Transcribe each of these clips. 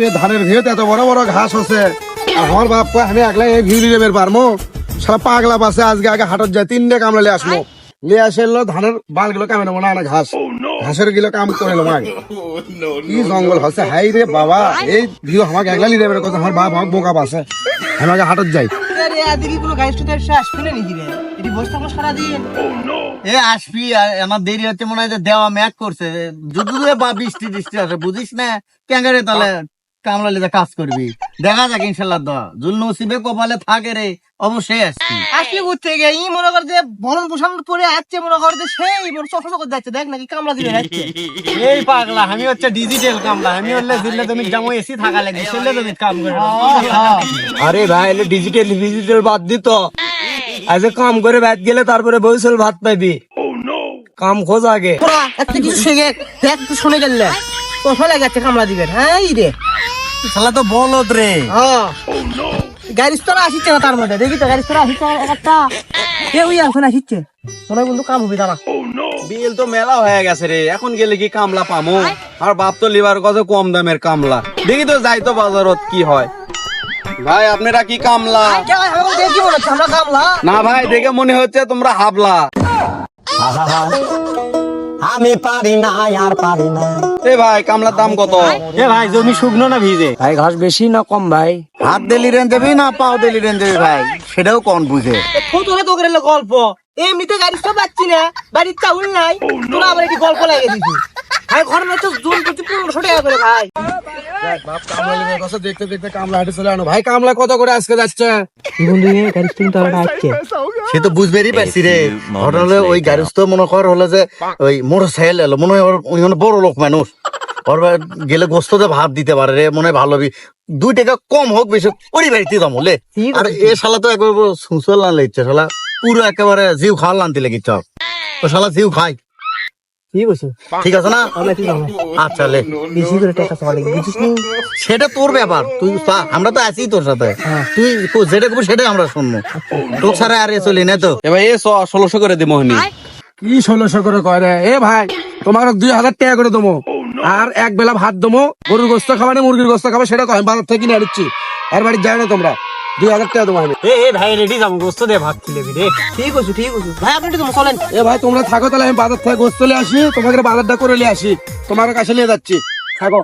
রে ধানের ভিড়তে এত বড় বড় ঘাস হচ্ছে আর আমার বাপ আমি একলা এই ভিড় নেবের পারমো? সারা পাগলা পাশে আজকে আগে হাটত যায় তিনটে কামলা লিয়ে আসব লিয়ে আসে এলো ধানের বালগুলো কামে নেব না না ঘাস। ঘাসেরগুলো কাম করে নেব আগে কি জঙ্গল হচ্ছে হাই রে বাবা। এই ভিড় আমাকে একলা লিয়ে দেবে কথা আমার বাপ আমার বোকা পাশে আমি আগে হাটত যাই। আমার দেরি হচ্ছে মনে হয় যে দেওয়া ম্যাক করছে। যদি বৃষ্টি বৃষ্টি আছে বুঝিস না? ক্যাঙ্গারে তাহলে কামলা কাজ করবি। দেখা যাক ইনশাল্লাহ দা। জুল নসিবে কপালে থাকে রে। অবশ্যই আসবি আসবি ঘুরতে গিয়ে ই মনে কর যে ভরণ পোষণ পরে আসছে মনে কর যে সেই মনে করে যাচ্ছে। দেখ নাকি কামলা দিবে যাচ্ছে। এই পাগলা আমি হচ্ছে ডিজিটাল কামলা আমি হলে জিল্লে তুমি যেমন এসি থাকা লাগবে সেলে তুমি কাম করে আরে ভাই এলে ডিজিটাল ফিজিটাল বাদ দিত আজ কাম করে ভাত গেলে তারপরে বৈশাল ভাত পাইবি। কাম খোঁজ আগে। একটা কিছু শেখে দেখ তুই শুনে গেলে। লাগে যাচ্ছে কামলা দিবে। হ্যাঁ রে। শালা তো বলদ রে। গাড়ি স্তরা আসিচ্ছে না তার মধ্যে। দেখি তো গাড়ি স্তরা আসিচ্ছে একটা। কে ওই এখন আসিচ্ছে? মনে বন্ধু কাম হবে দাঁড়া। বিল তো মেলা হয়ে গেছে রে। এখন গেলে কি কামলা পামো? আর বাপ তো লিবার কত কম দামের কামলা। দেখি তো যাই তো বাজারত কি হয়। ভাই আপনারা কি কামলা? কে ভাই, আমাকে দেখি মনে হচ্ছে আমরা কামলা। না ভাই দেখে মনে হচ্ছে তোমরা হাবলা। আমি পারি না আর পারি না। এ ভাই কামলার দাম কত? এ ভাই জমি শুকনো না ভিজে? ভাই ঘাস বেশি না কম ভাই? হাত দিলি রেন দেবি না পাও দিলি রেন দেবি ভাই? সেটাও কোন বুঝে। তোরা তো করে গল্প? এমনিতে গাড়ি তো পাচ্ছি না বাড়ির চাউল নাই। তোরা আবার একটি গল্প লাগিয়ে দিছি ভাই ঘর জোন প্রতি পনেরোশো টাকা করে ভাই। বাপ কামলা কথা দেখতে দেখতে কামলা হাটে চলে আনো ভাই কামলা কত করে আজকে যাচ্ছে? বন্ধু গাড়ি স্টিং তো আসছে সে তো বুঝবেরই পারছি রে। ঘটনা ওই গাড়িস্থ মনে কর হলো যে ওই মোটর সাইকেল এলো। মনে হয় ওই বড় লোক মানুষ। ওর গেলে গোস্ততে ভাব দিতে পারে রে মনে হয় ভালো দুই টাকা কম হোক বেশি ওরই বাড়িতে দাম হলে। আর এ শালা তো একবার সুসল না লেগছে শালা। পুরো একেবারে জিউ খাওয়ার লানতে লেগেছে। তো শালা জিউ খাই ঠিক আছে না? আচ্ছা লে। বেশি করে টাকা চাওয়া লাগে বুঝিস সেটা তোর ব্যাপার। তুই আমরা তো আছি তোর সাথে। তুই যেটা করবি সেটাই আমরা শুনব। তোর ছাড়া আর এ চলি না তো। এ ভাই এ ষোলোশো করে দি মোহিনী। কি ষোলোশো করে কয় রে? এ ভাই তোমার দুই হাজার টাকা করে দেবো। আর এক বেলা ভাত দেবো। গরুর গোস্ত খাবা না মুরগির গোস্ত খাবা সেটা বাজার থেকে কিনে আনিচ্ছি। আর বাড়ি যায় না তোমরা। দুই হাজার টাকা দেবো আমি। এ এ ভাই রেডি যাব। গোস্ত দে ভাত খিলেবি রে। ঠিক আছে ঠিক আছে ভাই আপনি একটু চলেন এ ভাই তোমরা থাকো তাহলে আমি বাজার থেকে গোস্ত নিয়ে আসি তোমাকে বাজারটা করে নিয়ে আসি। তোমার কাছে নিয়ে যাচ্ছি। থাকো।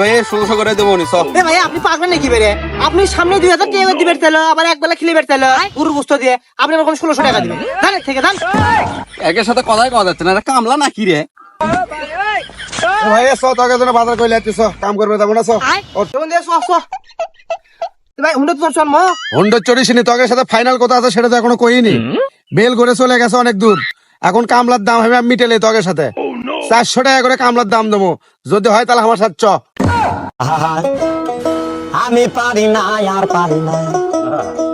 ভাই ষোলোশো করে দেবো নি সব এ ভাই আপনি পাগলেন নাকি বেরে আপনি সামনে দুই হাজার টাকা দিবেন তাহলে আবার এক বেলা খিলে বের তাহলে পুরো বস্তু দিয়ে। আপনি আমার কোনো ষোলোশো টাকা দিবেন। থেকে ধান একের সাথে কথাই কথা যাচ্ছে না এটা কামলা নাকি রে? ভাই এসো তোকে জন্য বাজার করে নিয়ে কাম করবে যাব না সো তখন দিয়ে সহ সহ ভাই হুন্ডা তো চল মা। হন্ডর চড়িসনি তোকে সাথে ফাইনাল কথা আছে সেটা তো এখনও কইনি। বেল করে চলে গেছে অনেক দূর। এখন কামলার দাম হবে আমি মিটেলে তোকে সাথে। চারশো টাকা করে কামলার দাম দেবো। যদি হয় তাহলে আমার সাথে চ। আমি পারি না আর পারি না